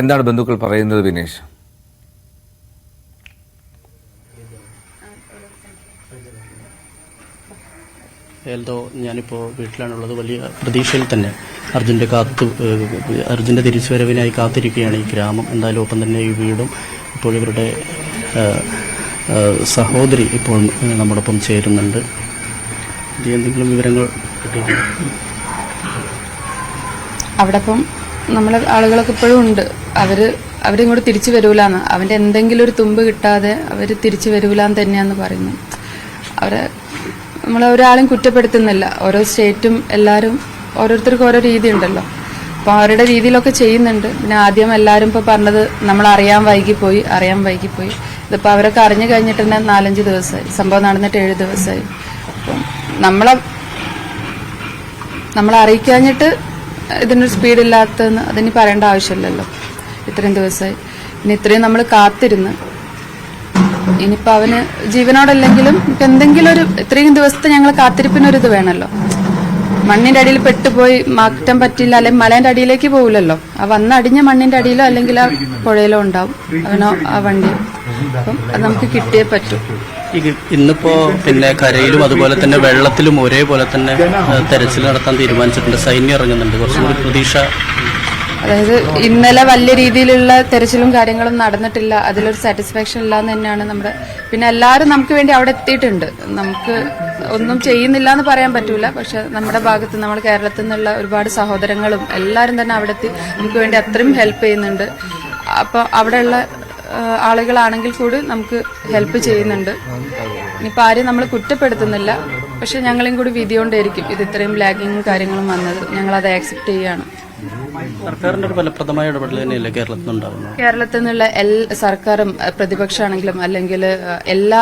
എന്താണ് ബന്ധുക്കൾ പറയുന്നത് വിനേഷ്? എന്തോ ഞാനിപ്പോൾ വീട്ടിലാണുള്ളത്. വലിയ പ്രതീക്ഷയിൽ തന്നെ അർജുന്റെ കാത്തു അർജുന്റെ അർജുന്റെ തിരിച്ചുവരവിനായി കാത്തിരിക്കുകയാണ് ഈ ഗ്രാമം. എന്തായാലും ഒപ്പം തന്നെ ഈ വീടും ഇപ്പോൾ ഇവരുടെ സഹോദരി ഇപ്പോൾ നമ്മോടൊപ്പം ചേരുന്നുണ്ട്. ഇത് എന്തെങ്കിലും വിവരങ്ങൾ കിട്ടിയിട്ടുണ്ടോ? അവിടെ നമ്മളെ ആളുകളൊക്കെ ഇപ്പോഴും ഉണ്ട്. അവർ അവരിങ്ങോട്ട് തിരിച്ചു വരൂലെന്ന്. അവന്റെ എന്തെങ്കിലും ഒരു തുമ്പ് കിട്ടാതെ അവർ തിരിച്ചു വരൂലെന്ന് തന്നെയാന്ന് പറയുന്നു. അവരെ നമ്മൾ ഒരാളും കുറ്റപ്പെടുത്തുന്നില്ല. ഓരോ സ്റ്റേറ്റും എല്ലാവരും ഓരോരുത്തർക്കും ഓരോ രീതി ഉണ്ടല്ലോ അപ്പൊ അവരുടെ രീതിയിലൊക്കെ ചെയ്യുന്നുണ്ട്. പിന്നെ ആദ്യം എല്ലാവരും ഇപ്പൊ പറഞ്ഞത് നമ്മൾ അറിയാൻ വൈകിപ്പോയി അറിയാൻ വൈകിപ്പോയി. ഇതിപ്പോ അവരൊക്കെ അറിഞ്ഞു കഴിഞ്ഞിട്ട് തന്നെ നാലഞ്ച് ദിവസമായി. സംഭവം നടന്നിട്ട് ഏഴ് ദിവസമായി. അപ്പം നമ്മളെ നമ്മളെ അറിയിക്കാഞ്ഞിട്ട് ഇതിനൊരു സ്പീഡ് ഇല്ലാത്തതെന്ന് അതിന് പറയേണ്ട ആവശ്യമില്ലല്ലോ. ഇത്രയും ദിവസമായി. ഇനി ഇത്രയും നമ്മൾ കാത്തിരുന്ന് ഇനിയിപ്പോൾ അവന് ജീവനോടല്ലെങ്കിലും ഇപ്പം എന്തെങ്കിലും ഒരു ഇത്രയും ദിവസത്തെ ഞങ്ങൾ കാത്തിരിപ്പിനൊരിത് വേണമല്ലോ മണ്ണിന്റെ അടിയിൽ പെട്ടുപോയി മാറ്റാൻ പറ്റില്ല അല്ലെങ്കിൽ മലേന്റെ അടിയിലേക്ക് പോകില്ലല്ലോ ആ വന്ന അടിഞ്ഞ മണ്ണിന്റെ അടിയിലോ അല്ലെങ്കിൽ ആ പുഴയിലോ ഉണ്ടാവും. അവനോ ആ വണ്ടി. അപ്പം അത് നമുക്ക് കിട്ടിയേ പറ്റൂ. ഇന്നിപ്പോ പിന്നെ കരയിലും അതുപോലെ തന്നെ വെള്ളത്തിലും ഒരേപോലെ തന്നെ തെരച്ചിൽ നടത്താൻ തീരുമാനിച്ചിട്ടുണ്ട്. സൈന്യം ഇറങ്ങുന്നുണ്ട്. കുറച്ചുകൂടി പ്രതീക്ഷ. അതായത് ഇന്നലെ വലിയ രീതിയിലുള്ള തെരച്ചിലും കാര്യങ്ങളും നടന്നിട്ടില്ല. അതിലൊരു സാറ്റിസ്ഫാക്ഷൻ ഇല്ല എന്ന് തന്നെയാണ് നമ്മുടെ പിന്നെ എല്ലാവരും നമുക്ക് വേണ്ടി അവിടെ എത്തിയിട്ടുണ്ട്. നമുക്ക് ഒന്നും ചെയ്യുന്നില്ല എന്ന് പറയാൻ പറ്റൂല. പക്ഷെ നമ്മുടെ ഭാഗത്ത് നമ്മൾ കേരളത്തിൽ നിന്നുള്ള ഒരുപാട് സഹോദരങ്ങളും എല്ലാവരും തന്നെ അവിടെ എത്തി നമുക്ക് വേണ്ടി അത്രയും ഹെൽപ്പ് ചെയ്യുന്നുണ്ട്. അപ്പോൾ അവിടെയുള്ള ആളുകളാണെങ്കിൽ കൂടി നമുക്ക് ഹെൽപ്പ് ചെയ്യുന്നുണ്ട്. ഇനിയിപ്പോൾ ആരെയും നമ്മൾ കുറ്റപ്പെടുത്തുന്നില്ല. പക്ഷെ ഞങ്ങളെയും കൂടി വിധി കൊണ്ടായിരിക്കും ഇത് ഇത്രയും ലാഗിങ്ങും കാര്യങ്ങളും വന്നത്. ഞങ്ങൾ അത് ആക്സെപ്റ്റ് ചെയ്യാണ്. സർക്കാരിന്റെ ഒരു ഫലപ്രദമായ ഇടപെടൽ തന്നെയല്ലേ കേരളത്തിൽ കേരളത്തിൽ നിന്നുള്ള എല്ലാ സർക്കാരും പ്രതിപക്ഷമാണെങ്കിലും അല്ലെങ്കിൽ എല്ലാ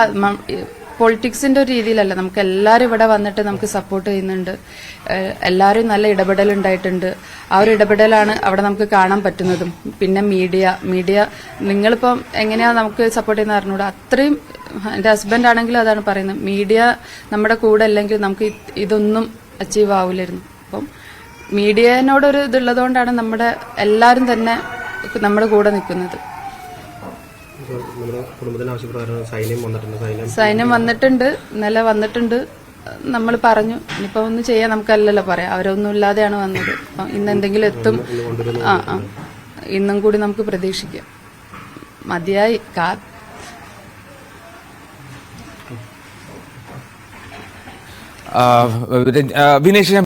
പൊളിറ്റിക്സിന്റെ ഒരു രീതിയിലല്ല. നമുക്ക് എല്ലാവരും ഇവിടെ വന്നിട്ട് നമുക്ക് സപ്പോർട്ട് ചെയ്യുന്നുണ്ട്. എല്ലാവരും നല്ല ഇടപെടൽ ഉണ്ടായിട്ടുണ്ട്. ആ ഒരു ഇടപെടലാണ് അവിടെ നമുക്ക് കാണാൻ പറ്റുന്നതും. പിന്നെ മീഡിയ. മീഡിയ നിങ്ങളിപ്പം എങ്ങനെയാ നമുക്ക് സപ്പോർട്ട് ചെയ്യുന്ന അറിഞ്ഞൂടെ. അത്രയും എന്റെ ഹസ്ബൻഡ് ആണെങ്കിലും അതാണ് പറയുന്നത്. മീഡിയ നമ്മുടെ കൂടെ അല്ലെങ്കിൽ നമുക്ക് ഇതൊന്നും അച്ചീവ് ആവില്ലായിരുന്നു അപ്പം മീഡിയനോടൊരു ഇതുള്ളതുകൊണ്ടാണ് നമ്മുടെ എല്ലാവരും തന്നെ നമ്മുടെ കൂടെ നിൽക്കുന്നത്. കുടുംബത്തിന് ആവശ്യപ്രകാരം സൈന്യം വന്നിട്ടുണ്ട് സൈന്യം. സൈന്യം വന്നിട്ടുണ്ട് ഇന്നലെ വന്നിട്ടുണ്ട്. നമ്മൾ പറഞ്ഞു ഇനിയിപ്പോ ഒന്നും ചെയ്യാൻ നമുക്കല്ലല്ലോ പറയാം. അവരൊന്നും ഇല്ലാതെയാണ് വന്നത്. അപ്പം ഇന്ന് എന്തെങ്കിലും എത്തും. ആ ആ. ഇന്നും കൂടി നമുക്ക് പ്രതീക്ഷിക്കാം. മതിയായി. കാ വിനേഷ്